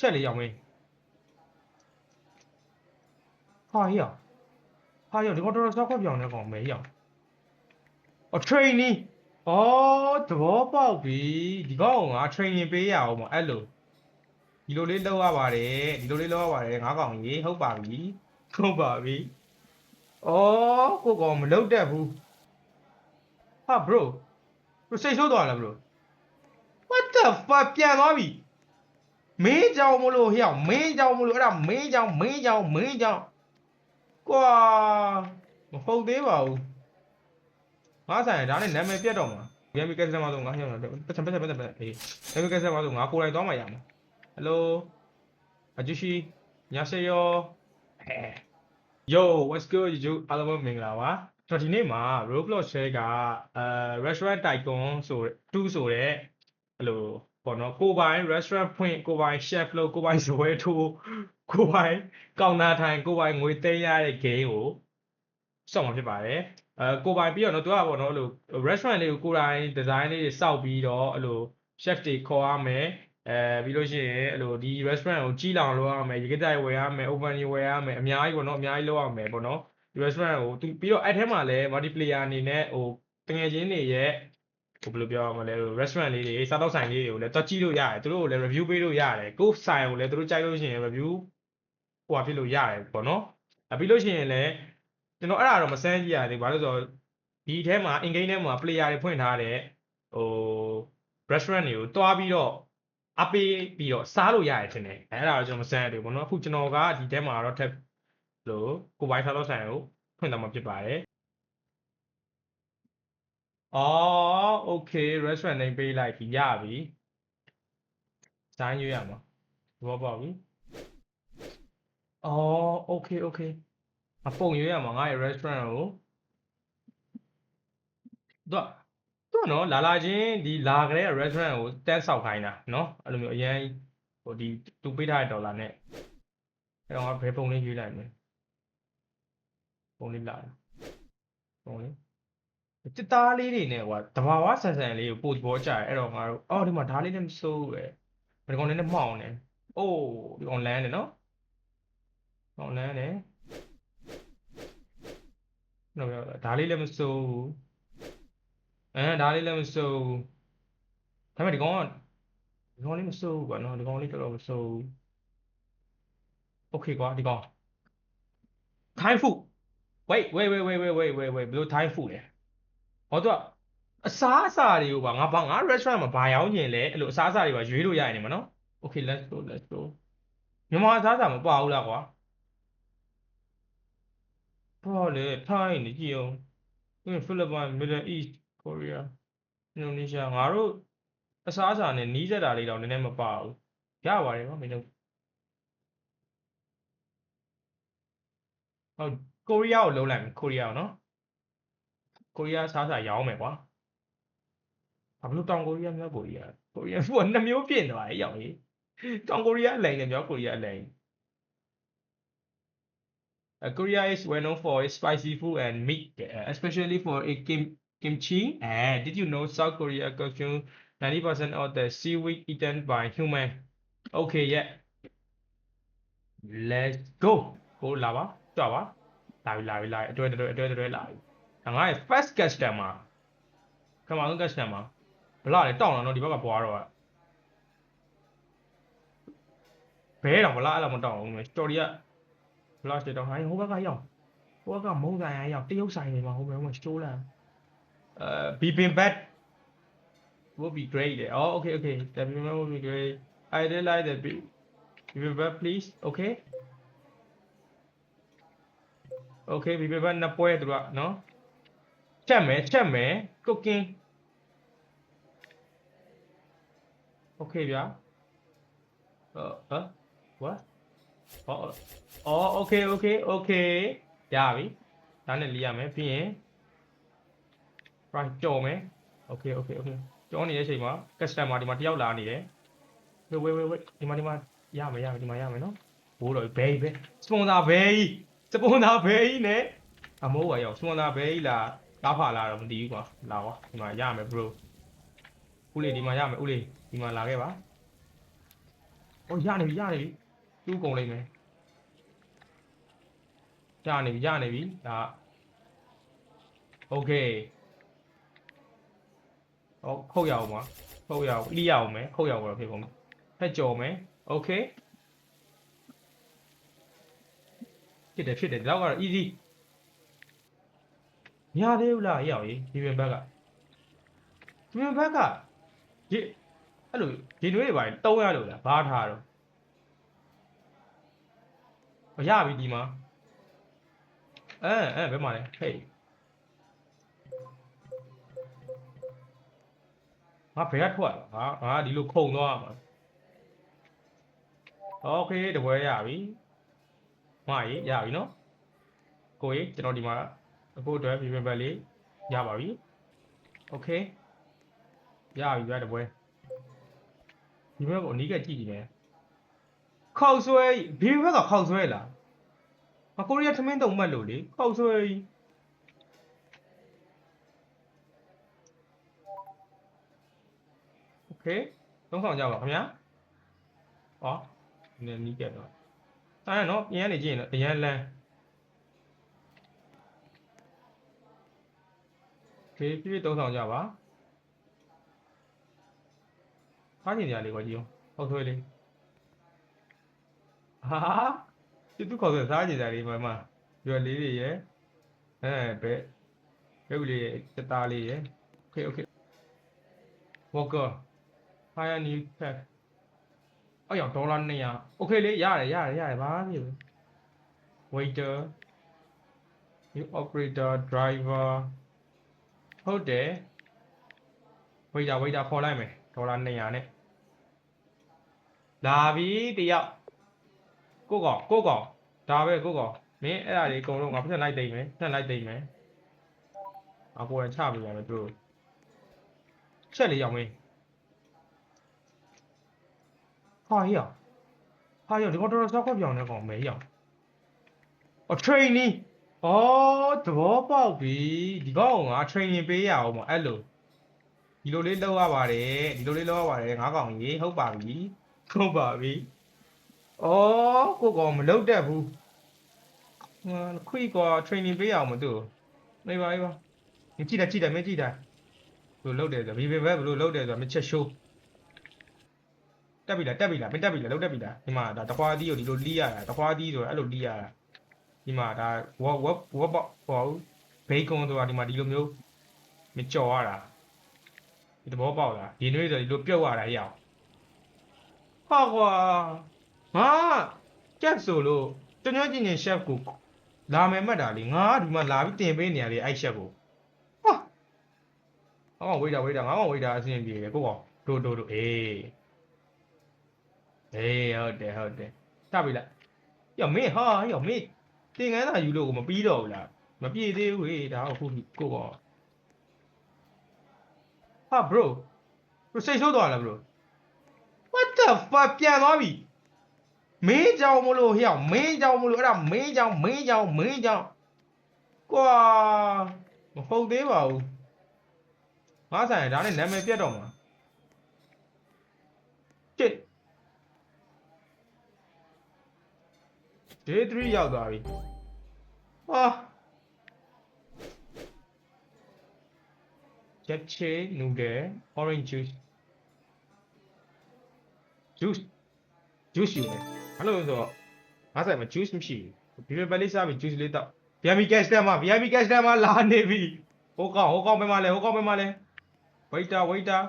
ချက်လေးအောင်မင်းဟာဟေ့အောင်ဟာဟေ့အောင်ဒီကောင်တော်တော်စောက်ခွက်ပြောင်းနေကောင်မဲဟေ့အောင်အော် training အော်သဘောပေါက်ပြီဒီကောင်က training ပေးရအောင်မအဲ့လိုဒီလိုလေးလောက်ရပါတယ်ဒီလိုလေးလောက်ရပါတယ်ငါးကောင်ကြီးဟုတ်ပါပြီဟုတ်ပါပြီအော်ကိုကောင်မလောက်တတ်ဘူးဟာ bro bro စိတ်ဆိုးသွားလား bro what the fuck ပြန်သွားပြီ မင်းကြောင်မလို့ဟဲ့မင်းကြောင်မလို့အဲ့ဒါမင်းကြောင်မင်းကြောင်မင်းကြောင်ကွာမဟုတ်သေးပါဘူးငါဆိုင်ဒါနဲ့နာမည်ပြတ်တော့မှာပြန်ပြီးကက်စတမာဆိုငါဟဲ့တော့ပတ်စံပတ်စံပတ်စံပတ်စံအေးပြန်ပြီးကက်စတမာဆိုငါကိုယ်တိုင်သွားမှရမှာဟယ်လိုအဂျူရှိညာစေယောဟဲ Yo what's good you အားလုံးပဲမင်္ဂလာပါကျွန်တော်ဒီနေ့မှာ Roblox share ကအဲ restaurant tycoon ဆို2ဆိုတဲ့ အဲ့လိုပေါ့နော်ကိုပိုင် restaurant ဖွင့်ကိုပိုင် chef လို့ကိုပိုင်ဇပွဲထိုးကိုပိုင်ကောင်တာထိုင်ကိုပိုင်ငွေသိမ်းရတဲ့ game ကိုစောင့်မှာဖြစ်ပါတယ်အဲကိုပိုင်ပြီးတော့နော်သူကပေါ့နော်အဲ့လို restaurant လေးကိုကိုယ်တိုင် design လေးတွေစောက်ပြီးတော့အဲ့လို chef တွေခေါ်ရမယ်အဲပြီးလို့ရှိရင်အဲ့လိုဒီ restaurant ကိုကြီးလောင်လုပ်ရမယ်ရေကတိုက်ဝယ်ရမယ် open တွေဝယ်ရမယ်အများကြီးပေါ့နော်အများကြီးလုပ်ရမယ်ပေါ့နော်ဒီ restaurant ကိုသူပြီးတော့အဲ့ထဲမှာလည်း multiplayer အနေနဲ့ဟိုတငယ်ချင်းတွေရဲ့ဟို ဘယ်လိုပြောရမလဲဟို restaurant လေးတွေစားတော့ဆိုင်လေးတွေကိုလည်းတွက်ကြည့်လို့ရတယ်သူတို့ကိုလည်း review ပေးလို့ရတယ်ကိုယ့်ဆိုင်ကိုလည်းသူတို့ကြိုက်လို့ရှိရင် review ဟိုဟာဖြစ်လို့ရတယ်ပေါ့နော်အပြီးလို့ရှိရင်လည်းကျွန်တော်အဲ့ဒါတော့မစမ်းကြည့်ရသေးဘူးဘာလို့လဲဆိုတော့ဒီထဲမှာ in game ထဲမှာ player တွေဖွင့်ထားတဲ့ဟို restaurant တွေကိုတွားပြီးတော့အပေးပြီးတော့စားလို့ရတယ်ထင်တယ်အဲ့ဒါတော့ကျွန်တော်မစမ်းရသေးဘူးပေါ့နော်အခုကျွန်တော်ကဒီထဲမှာတော့ထက်လို့ကိုယ်ပိုင်စားတော့ဆိုင်ကိုဖွင့်သွားမှာဖြစ်ပါတယ်အော် okay restaurant name ပေးလိုက်ပြီရပြီဇိုင်းရွေးရမှာသဘောပေါက်ပြီအော် okay okay အပုံရွေးရမှာငါရဲ့ restaurant ကိုတော့တော့နော်လာလာချင်းဒီလာကြတဲ့ restaurant ကိုတန်းဆောက်ခိုင်းတာနော်အဲ့လိုမျိုးအရင်ဟိုဒီသူပေးထားတဲ့ဒေါ်လာနဲ့အဲ့တော့ငါဘယ်ပုံလေးရွေးလိုက်မလဲပုံလေးလာတယ်ပုံလေး တစ်သားလေးတွေနဲ့ကွာတဘာဝဆန်ဆန်လေးကိုပို့သဘောကျတယ်အဲ့တော့ငါတို့အော်ဒီမှာဓာလေးနဲ့မစိုးပဲဘယ်ကောင်နဲ့မှောင်နေအိုးဒီကောင်လန်းနေနော်ကောင်လန်းနေနော်ပြောဓာလေးလည်းမစိုးဘူးအဲဓာလေးလည်းမစိုးဘူးဒါပေမဲ့ဒီကောင်ကဒီကောင်လေးမစိုးဘူးကွာနော်ဒီကောင်လေးတော်တော်မစိုးဘူးโอเคကွာဒီကောင် time food wait wait wait wait wait wait wait ဘယ်လို time food လဲ ဟောတော့အစားအစာတွေကိုပါငါဘာငါ restaurant မှာဘာရောင်းကျင်လဲအဲ့လိုအစားအစာတွေပါရွေးလို့ရရင်နေမှာနော် okay let's go let's go မြန်မာအစားအစာမပါဘူးလားကွာဘာလဲ Thai နေကြည့်အောင်ဖိလစ်ပိုင် Middle East Korea အင်ဒိုနီးရှားငါတို့အစားအစာနဲ့နီးစပ်တာလေးတော့နည်းနည်းမပါဘူးရပါတယ်ကွာမင်းတို့ဟုတ်ကိုရီးယားကိုလုံးလိုက်မယ်ကိုရီးယားကိုနော် ကိုရီးယားအစားအစာရောင်းမယ်ကွာဘာလို့တောင်ကိုရီးယားမြောက်ကိုရီးယားကိုရီးယားကနှစ်မျိုးပြင်သွားတယ်ရောက်ကြီးတောင်ကိုရီးယားအလိန်နဲ့မြောက်ကိုရီးယားအလိန် Uh, Korea is well known for its spicy food and meat, uh, especially for its kim kimchi. And did you know South Korea consumes 90% of the seaweed eaten by human? Okay, yeah. Let's go. ကိုလာပါကြွပါလာပြီလာပြီလာပြီ အတွဲအတွဲအတွဲအတွဲလာပြီဒါငါရဲ့ first customer ကမ္ဘာဆုံး customer ဘလာလေတောင်းတော့နော်ဒီဘက်ကပွားတော့ဘဲတော့ဘလာအဲ့လိုမတောင်းဘူး story က flash တွေတော့ဟိုဟိုဘက်ကရောက်ဟိုဘက်ကမုံဆိုင်ရရောက်တရုတ်ဆိုင်တွေမှာဟိုဘက်မှာ store လာအဲ bibimbap would be great လေ oh okay okay the bibimbap would be great I really like the bi- bibimbap please okay okay bibimbap နှစ်ပွဲသူကနော် ချက်မယ်ချက်မယ် cooking okay ဗျာ呃呃 what ဟောအော် okay okay okay ရပြီဒါနဲ့လီးရမယ်ပြီးရင် right ကြော်မယ် okay okay okay ကြော်နေတဲ့အချိန်မှာ customer ဒီမှာတယောက်လာနေတယ် wait wait wait wait ဒီမှာဒီမှာရမယ်ရမယ်ဒီမှာရမယ်နော်ဘိုးတော်ဘဲကြီးပဲ sponsor ဘဲကြီး sponsor ဘဲကြီးနဲ့အမိုးပါရောက် sponsor ဘဲကြီးလာ ကားဖာလာတော့မသိဘူးကွာလာကွာဒီမှာရမယ် bro ဦးလေးဒီမှာရမယ်ဦးလေးဒီမှာလာခဲ့ပါ ဟိုရနေပြီရနေပြီသူ့ကုန်လိမ့်မယ်ရနေပြီရနေပြီဒါโอเคဟောခုတ်ရအောင်ပါခုတ်ရအောင်လိရအောင်မယ်ခုတ်ရအောင်တော့ဖြစ်ကုန်မယ်ဖက်ကြော်မယ်โอเคဖြစ်တယ်ဖြစ်တယ်ဒီတော့ကတော့ easy မရသေးဘူးလားရောက်ရေးဒီပင်ဘက်ကဒီပင်ဘက်ကဒီအဲ့လိုဒီနွေးတွေပါတုံးရလို့လားဘာထားတော့မရပြီဒီမှာအဲအဲဘယ်မှာလဲဟေးငါဘယ်ကထွက်လာငါငါဒီလိုခုံသွားမှာโอเคတပွဲရပြီမကြီးရပြီနော်ကိုကြီးကျွန်တော်ဒီမှာ အခုအတွက်ပြင်ပြင်ဘက်လေးရပါပြီโอเคရပြီဗျာတပွဲဒီဘက်ကိုအနီးကကြည့်ကြည့်မယ်ခောက်ဆွဲဘေးဘက်ကခောက်ဆွဲလားအကိုရီးယားထမင်းတုံမှတ်လို့လေခောက်ဆွဲโอเคသုံးဆောင်ကြပါခင်ဗျာဟောနည်းနီးကက်တော့အဲ့ဒါနော်ပြန်ရနေကြည့်ရင်တော့အရန်လန်း ဘေးပြည့်သုံးဆောင်ကြပါထားချင်ကြလေကွာကြီးအောင်ဟုတ်သွေးလေးဟာစစ်သူခေါ်ဆိုစားချင်ကြလေမမရွယ်လေးတွေရဲ့အဲဘဲရုပ်လေးတသားလေးရဲ့ okay okay walker higher new pack အော်ရောက်ဒေါ်လာ200 okay လေးရတယ်ရတယ်ရတယ်ဘာဖြစ်လဲ waiter new operator driver ဟုတ်တယ်ဝိဒါဝိဒါခေါ်လိုက်မယ်ဒေါ်လာ200နဲ့လာပြီတယောက်ကိုကောင်ကိုကောင်ဒါပဲကိုကောင်မင်းအဲ့ဒါတွေအကုန်လုံးငါပတ်သက်လိုက်သိမ့်မယ်ဆက်လိုက်သိမ့်မယ်အကိုယ်ချပြပါမယ်သူတို့ချက်လေးရောက်မင်းဟာဟေ့ရဟာရဒီကောင်တော်တော်စောက်ခွက်ပြောင်းနေကောင်မဲရအောင်အော် training အော်သဘောပေါက်ပြီဒီကောင်ကငါ training ပေးရအောင်မအဲ့လိုဒီလိုလေးလောက်ရပါတယ်ဒီလိုလေးလောက်ရပါတယ်ငါကောင်ကြီးဟုတ်ပါပြီဟုတ်ပါပြီအော်ကိုကောင်မလောက်တတ်ဘူးငါခွေးကွာ training ပေးရအောင်မသူ့နေပါပြီပါမကြည့်တာကြည့်တာမကြည့်တာဘယ်လိုလောက်တယ်ဆိုဘီဘီဘယ်ဘယ်လိုလောက်တယ်ဆိုမချက်ရှိုးတက်ပြီလားတက်ပြီလားမတက်ပြီလားလောက်တက်ပြီလားဒီမှာဒါတခွားသီးကိုဒီလိုလီးရတာတခွားသီးဆိုအဲ့လိုလီးရတာ ဒီမှာဒါဝက်ဝက်ဝက်ပေါ့ဟောဘေကွန်ဆိုတာဒီမှာဒီလိုမျိုးမကြော်ရတာဒီသဘောပေါက်လားဒီနွေးဆိုဒီလိုပြုတ်ရတာရအောင်ဟာကွာဟာကြက်ဆိုလို့တညွှန်ချင်းချင်း chef ကိုလာမယ်မှတ်တာလေငါကဒီမှာလာပြီးတင်ပေးနေရလေအဲ့ chef ကိုဟာဟောဝေးတာဝေးတာငါကဝေးတာအဆင်ပြေတယ်ကိုကောင်ဒိုဒိုဒိုအေးအေးဟုတ်တယ်ဟုတ်တယ်စပြီလားယောမင်းဟာယောမင်း သင်္ကန်းသာယူလို့ကိုမပြီးတော့ဘူးလားမပြေသေးဘူးဟေးဒါအခုကိုကောဟာ bro bro စိတ်ဆိုးသွားလား bro what the fuck ပြန်သွားပြီမင်းကြောင်မလို့ဟဲ့မင်းကြောင်မလို့အဲ့ဒါမင်းကြောင်မင်းကြောင်မင်းကြောင်ကွာမဟုတ်သေးပါဘူးငါဆိုင်ဒါနဲ့နာမည်ပြတ်တော့မှာချစ် Day 3ရောက်သွားပြီဟာ Japchae noodle orange juice juice juice ယူမယ်အဲ့လိုဆိုတော့ငါဆိုင်မှာ juice မရှိဘူးဒီလိုပဲလေးစားပြီး juice လေးတောက် VIP cash တက်မှာ VIP cash တက်မှာလာနေပြီဟိုကောင်ဟိုကောင်ပဲမလဲဟိုကောင်ပဲမလဲ waiter waiter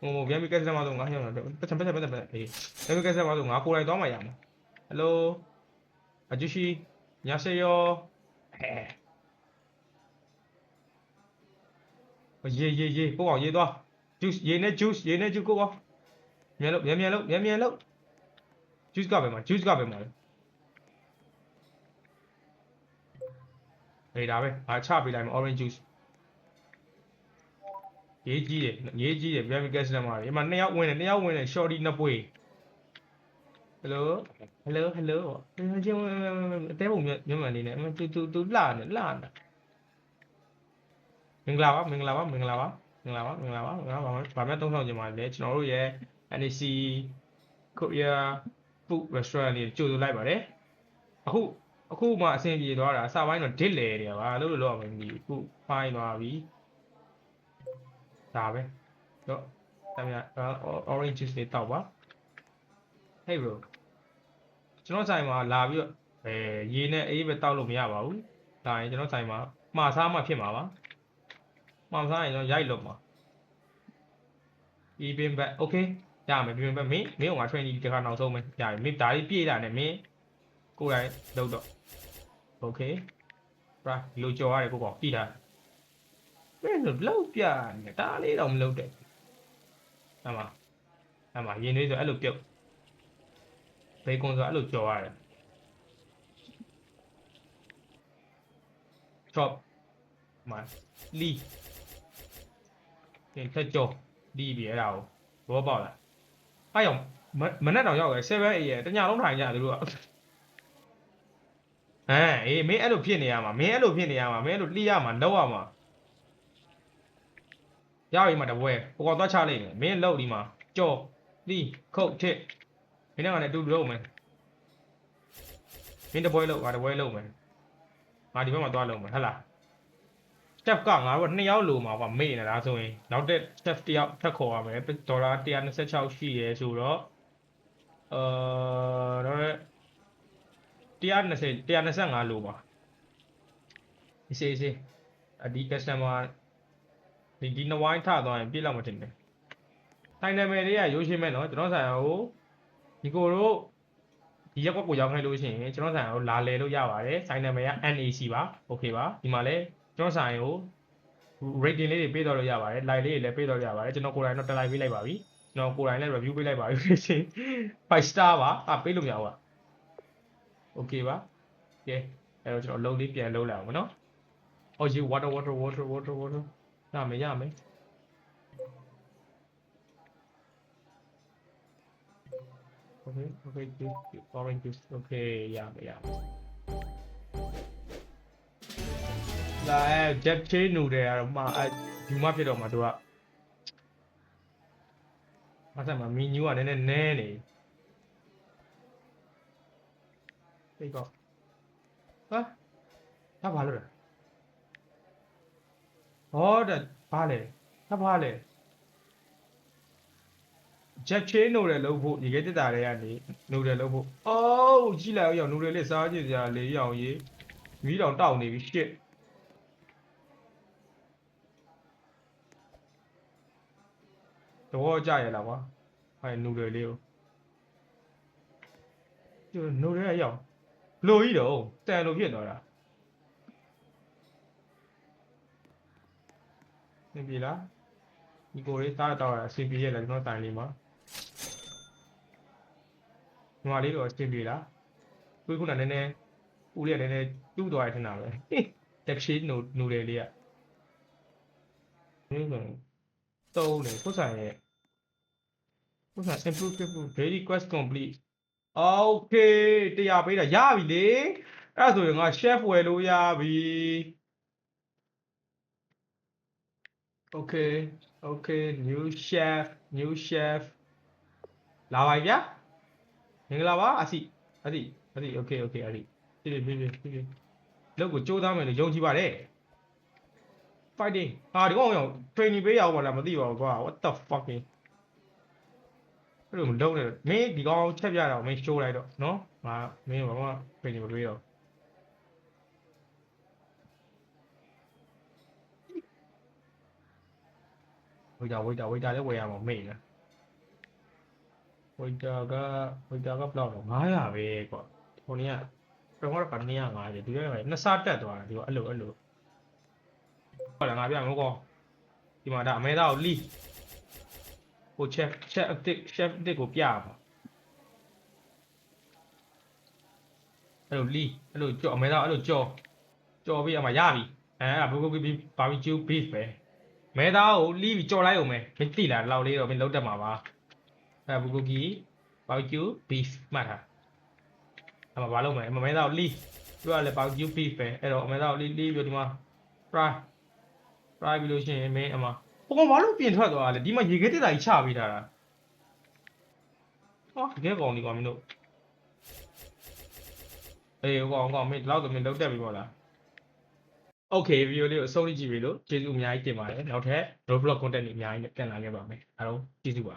ဟို VIP cash တက်မှာဆိုငါညောင်းတယ်ပတ်စံပတ်စံပတ်စံပတ်အေး VIP cash တက်မှာဆိုငါကိုယ်တိုင်သွားမှရမှာ hello 아저씨 안녕하세요. 에. 어, 예, 예, 예. 꼬가 얘도. 주스 얘네 주스 얘네 주 꼬가.မြန်လို့မြန်မြန်လို့မြန်မြန်လို့ juice ကပဲမှာ juice ကပဲမှာလေဒါပဲအားချပေးလိုက်မယ် orange juice ရေးကြီးတယ်ရေးကြီးတယ် very gas နဲ့မှာဒီမှာနှစ်ယောက်ဝင်တယ်နှစ်ယောက်ဝင်တယ် shorty နှစ်ပွေ hello hello hello ချင်းအသေးပုံမြန်မာနေနဲ့တူတူတူလှနေလှနေမင်္ဂလာပါမင်္ဂလာပါမင်္ဂလာပါမင်္ဂလာပါမင်္ဂလာပါငါဘာမှဘာမှသုံးဆောင်ကြမှာလဲကျွန်တော်တို့ရဲ့ NEC Korea food restaurant လေးကြိုဆိုလိုက်ပါတယ်အခုအခုမှအဆင်ပြေသွားတာစပိုင်းတော့ did လေတယ်ပါလို့လို့လောက်အောင်မသိဘူးအခု fine သွားပြီဒါပဲတော့တမန် orange juice လေးတောက်ပါ hey bro ကျွန်တော်ဆိုင်မှာလာပြီးတော့အဲရေနဲ့အေးပဲတောက်လို့မရပါဘူးဒါရင်ကျွန်တော်ဆိုင်မှာမှားစားမှဖြစ်မှာပါမှားစားရင်ကျွန်တော်ရိုက်လို့ပါ even back okay ရမယ်ပြင်ပမင်းမင်းက training တခါနောက်ဆုံးမယ်ရပြီမင်းဒါလေးပြည့်တာနဲ့မင်းကိုယ်တိုင်လုပ်တော့ okay ပြလိုကြော်ရတယ်ကိုကောင်ပြည့်တာမင်းတို့လောက်ပြနေတာလေးတော့မလုပ်တဲ့အဲ့မှာအဲ့မှာရင်းနှီးဆိုအဲ့လိုပြုတ် ဘေကွန်ဆိုအဲ့လိုကြော်ရတယ် chop မလီပြန်ထက်ကြော်လီပြီးအဲ့ဒါကိုဘောပေါက်လာအဲ့ရောင်မမနဲ့တောင်ရောက်ရယ်7 8ရယ်တညလုံးထိုင်ကြတယ်သူတို့ကဟမ်အေးမင်းအဲ့လိုဖြစ်နေရမှာမင်းအဲ့လိုဖြစ်နေရမှာမင်းအဲ့လိုလှိရမှာလောက်ရမှာရောက်ရင်မှတပွဲဟိုကောင်သွားချလိုက်မယ်မင်းလောက်ဒီမှာကြော်လီခုတ်ထစ် မင်းကလည်းအတူတူလုပ်မယ်မင်းတပွဲလောက်ငါတပွဲလုပ်မယ်ငါဒီဘက်မှာသွားလုပ်မယ်ဟဟလား step ကငါတို့နှစ်ယောက်လိုမှာပါမေ့နေတာဆိုရင်နောက်တက် step တစ်ယောက်ထပ်ခေါ်ရမယ်ဒေါ်လာ126ရှိရဲဆိုတော့အာတော့120 125လိုပါအစီအစီအဒီ customer ဒီဒီနဝိုင်းထသွားရင်ပြည့်လောက်မတင်နဲ့တိုင်နာမည်လေးကရိုးရှင်းမဲ့နော်ကျွန်တော်ဆိုင်ကို ဒီကိုတို့ဒီရက်ကွက်ကိုရောက်ခိုင်းလို့ရှိရင်ကျွန်တော်ဆိုင်ကိုလာလဲလို့ရပါတယ်ဆိုင်နာမည်က NAC ပါโอเคပါဒီမှာလဲကျွန်တော်ဆိုင်ကို rating လေးတွေပေးတော့လို့ရပါတယ် like လေးတွေလည်းပေးတော့ရပါတယ်ကျွန်တော်ကိုယ်တိုင်တော့တက်လိုက်ပေးလိုက်ပါပြီကျွန်တော်ကိုယ်တိုင်လည်း review ပေးလိုက်ပါပြီ rating 5 star ပါအပေးလို့မရဘူးอ่ะ okay ပါကဲအဲ့တော့ကျွန်တော်အလုံးလေးပြန်လုံးလိုက်အောင်မနော်အော် you water water water water water ရမယ်ရမယ် okay okay juice orange juice okay ရမယ်ရမယ်လာအဲ jet chain နူတယ်ကတော့မှအဲဒီမှဖြစ်တော့မှသူကမဆက်မှာမီနူးကနည်းနည်းနဲနေသိကောဟာဒါဘာလို့လဲဟောဒါဘာလဲဒါဘာလဲ jet chain နိုတယ်လို့ဖို့ဒီကတက်တာတွေကနေနိုတယ်လို့ဖို့အိုးကြည့်လိုက်အောင်နိုတယ်လေးစားကြည့်စရာလေးအောင်ရေးမီးတောင်တောက်နေပြီ shit တော့ကြရလားကွာဟဲ့နိုတယ်လေးကိုကျနိုတယ်ရအောင်ဘလို့ကြီးတော့တန်လို့ဖြစ်သွားတာသင်ပြီလားဒီကိုလေးစားတော့အစီပြေရလားကျွန်တော်တိုင်လေးမှာ ညီမလေးတော့အဆင်ပြေလားကိုခုနနည်းနည်းဦးလေးကနည်းနည်းတူးသွားရထင်တာပဲတက်ရှိနိုနိုတယ်လေးကနည်းနည်းတုံးတယ်ကိုဆိုင်ရဲ့ကိုဆိုင် improve improve very request complete okay တရားပေးတာရပြီလေအဲ့ဒါဆိုရင်ငါ chef ဝယ်လို့ရပြီ okay okay new chef new chef လာပါဗျာ မင်္ဂလာပါအစီအစီအစီ okay okay အစီပြေးပြေးပြေးပြေးပြေးလောက်ကိုကြိုးစားမယ်လို့ယုံကြည်ပါတယ် fighting ဟာဒီကောင်ရော training ပေးရအောင်မလားမသိပါဘူးကွာ what the fucking အဲ့လိုမလုပ်နဲ့မင်းဒီကောင်ချက်ပြတော့မင်း show လိုက်တော့နော်ငါမင်းဘာမှ training မပေးတော့ဝိတာဝိတာဝိတာလည်းဝယ်ရမှာမေ့လား ဝိတာကဝိတာကဘယ်လောက်တော့900ပဲကွာဟိုနေ့ကပထမတော့က250ဒီကနေ့နှစ်ဆတက်သွားတာဒီကအဲ့လိုအဲ့လိုဟုတ်လားငါပြမကောဒီမှာဒါအမဲသားကိုလီဟို chef chef အစ် chef အစ်ကိုပြပါအဲ့လိုလီအဲ့လိုကြော်အမဲသားအဲ့လိုကြော်ကြော်ပြီးအမှရပြီအဲအဲ့ဒါဘူကူဘီဘာဘီကျူဘီဖ်ပဲမဲသားကိုလီပြီးကြော်လိုက်အောင်မယ်မသိလားလောက်လေးတော့မင်းလုံးတက်မှာပါ အဲဘူဂူကီဘောက်ကျူဘီဖ်မှတ်ထားအမဘာလုပ်မလဲအမမဲသားကိုလီသူကလည်းဘောက်ကျူဘီဖ်ပဲအဲ့တော့အမဲသားကိုလီလီပြီးဒီမှာ fry fry ပြီးလို့ရှိရင်မင်းအမဟိုကောင်ဘာလို့ပြင်ထွက်သွားလဲဒီမှာရေခဲတက်တာကြီးချပေးထားတာဟအော်တကယ်ကောင်းဒီကောင်မင်းတို့အေးဟိုကောင်ဟိုကောင်မင်းဒီလောက်ဆိုမင်းလောက်တက်ပြီပေါ့လား Okay ဗီဒီယိုလေးကိုအဆုံးထိကြည့်ပြီလို့ကျေးဇူးအများကြီးတင်ပါတယ်နောက်ထပ် Roblox content တွေအများကြီးနဲ့ပြန်လာခဲ့ပါမယ်အားလုံးကျေးဇူးပါ